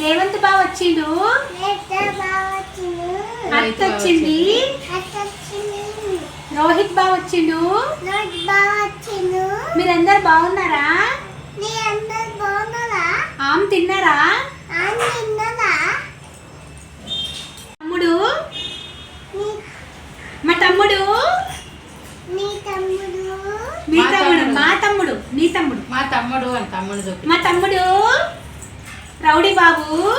రేవంత్ బావ వచ్చిండు? అత్త వచ్చింది రోహిత్ బావ వచ్చిండు? మీరందరు బాగున్నారా? ఆమ్ తిన్నారా? తమ్ముడు? మా తమ్ముడు? మీ తమ్ముడు మా తమ్ముడు మీ తమ్ముడు. మా తమ్ముడు అని తమ్ముడు మా తమ్ముడు? రౌడీ బాబు.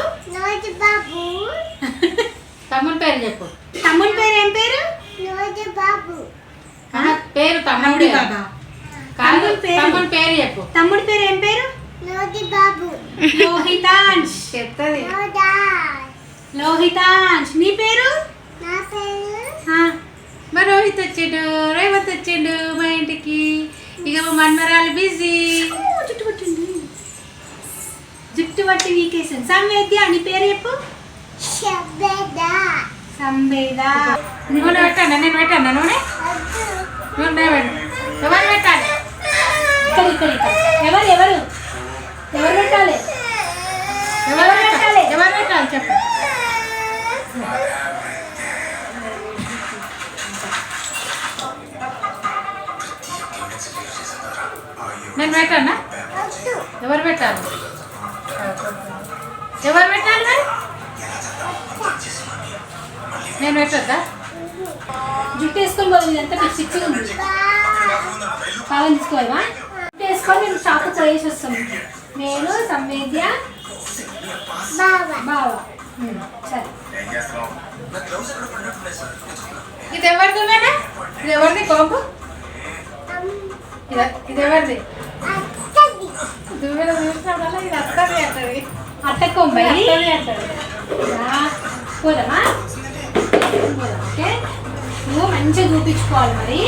తమ్ముడు పేరు చెప్పు. తమ్ముడి పేరు ఏం పేరు? ఆహా, పేరు తమ్ముడు రౌడీ బాబా. కాదు తమ్ముడు పేరు. తమ్ముడు పేరు చెప్పు. తమ్ముడి పేరు ఏం పేరు? లోహితాంశ్ చెప్తుంది. లోహితాంశ్ నీ పేరు? ఆ, మరి రోహిత్ వచ్చిండు రేవత్ వచ్చిండు మా ఇంటికి. ఇక మా మన్మరాలు బిజీ. వీకేసాను సంవేద్య నీ పేరు చెప్పు. సంవేద. నూనె పెట్టాను నేను పెట్టాను నూనె? నూనె ఎవరు పెట్టాలి? ఇక్కడ ఇక్కడ ఇక్కడ. ఎవరు ఎవరు? ఎవరు పెట్టాలి? ఎవరు పెట్టాలి? ఎవరు పెట్టాలి? చెప్పు. నేను పెట్టానా ఎవరు పెట్టాలి? ఎవరు పెట్టాలి మరి? నేను పెట్టొద్దా? జుట్టు వేసుకొని పోదు ఇదంతా పిచ్చి పిచ్చిగా ఉంది. కాలం తీసుకోవాలా జుట్టు వేసుకొని మేము షాపు పోయేసి వస్తాం. నేను సంవేద్య బావ. సరే. ఇది ఎవరిది మేడం? ఇది ఎవరిది? కోపు ఇది- ఇది ఎవరిది? దువ్వెల చూసినప్పుడల్లా ఇది అత్తది అంటది అత్తది అంటది పోదామా? పోదాం ఓకే. నువ్వు మంచిగా చూపించుకోవాలి మరి.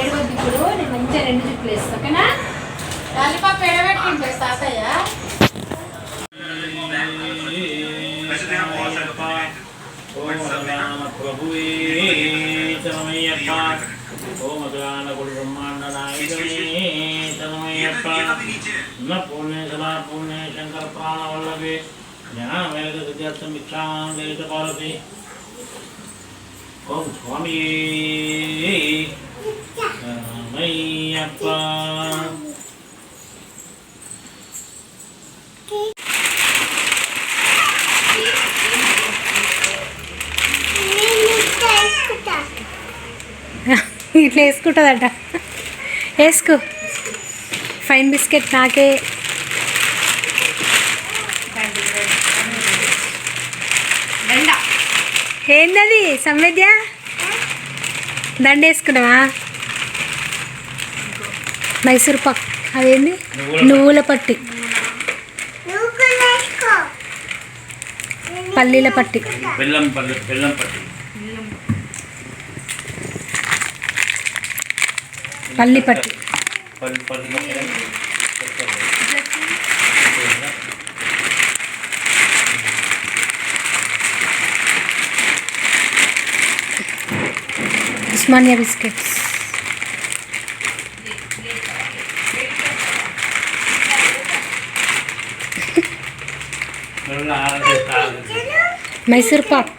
ఏడవద్దు ఇప్పుడు. నేను మంచిగా రెండు జుట్లు వేస్తాను ఓకేనా? లాలిపాప్ ఎడబెట్టిండు తాతయ్య. ఓం అఖిలాండ కుడి బ్రహ్మాండ నాయకమే తనమయ్యప్ప. పూర్ణే సదా పూర్ణే శంకర ప్రాణవల్లభే జ్ఞాన వేద సిద్ధార్థం ఇచ్చాం లేత ఓం స్వామి తనమయ్యప్ప ఇట్లా వేసుకుంటుందట. వేసుకో. ఫైన్ బిస్కెట్ నాకే. ఏందది సంవేద్య దండ వేసుకున్నావా మైసూర్ పాక్. అదేంది? నువ్వుల పట్టి. పల్లీల పట్టి. బెల్లం పల్లి బెల్లం పట్టి. పల్లి పట్టి. పల్లి పల్లి ఉస్మానియా బిస్కెట్స్ మైసూర్ పాక్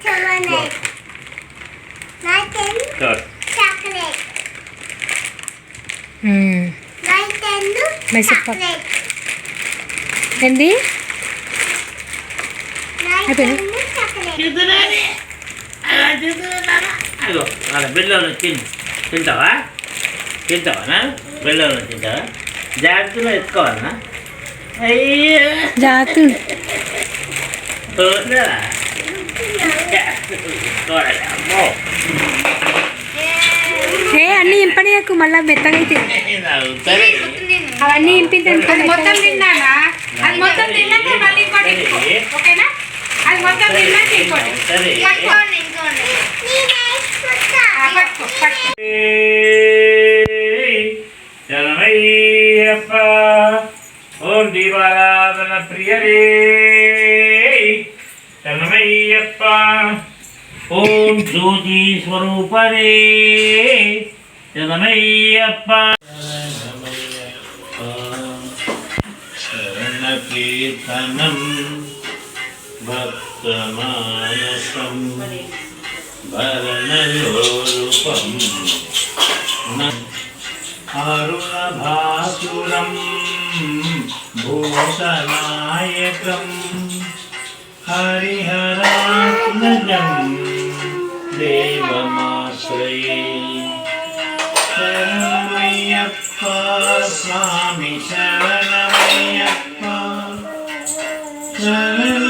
మ్మ్. మైసూర్ పాక్ ఏంది అదిగో వాళ్ళ బెల్లంలో తిను తింటావా తింటావా బెల్లంలో తింటావా జాగ్రత్తగా ఎత్తుకోవాలనా అయ్యో జాతు వద్దురా. జాగ్రత్తగా ఎత్తుకోవాలి. అమ్మో ఏ అన్నీ ఇంపనీయకు మళ్ళీ మెత్తగా అయితే సరే అవన్నీ ఇంపింది అది మొత్తం తిన్నానా? అది మొత్తం తిన్నాక మళ్ళీ ఇంకోటి ఇంకో. ఓకేనా? అది మొత్తం తిన్నాక ఇంకోటి. సరే. పట్టుకోండి ఆ, పట్టుకో పట్టుకో శరణయ్యప్ప ఓం దీపారాధన ప్రియరే. శరణమయ్యప్ప ఓం జ్యోతి స్వరూపరే. శరణమయ్యప్ప कीर्तनं भक्तमानसं भरणयोरूपं न अरुणभासुरं भूषनायकं देवमाश्रये స్వామి శరణమయ్యప్ప. శరణ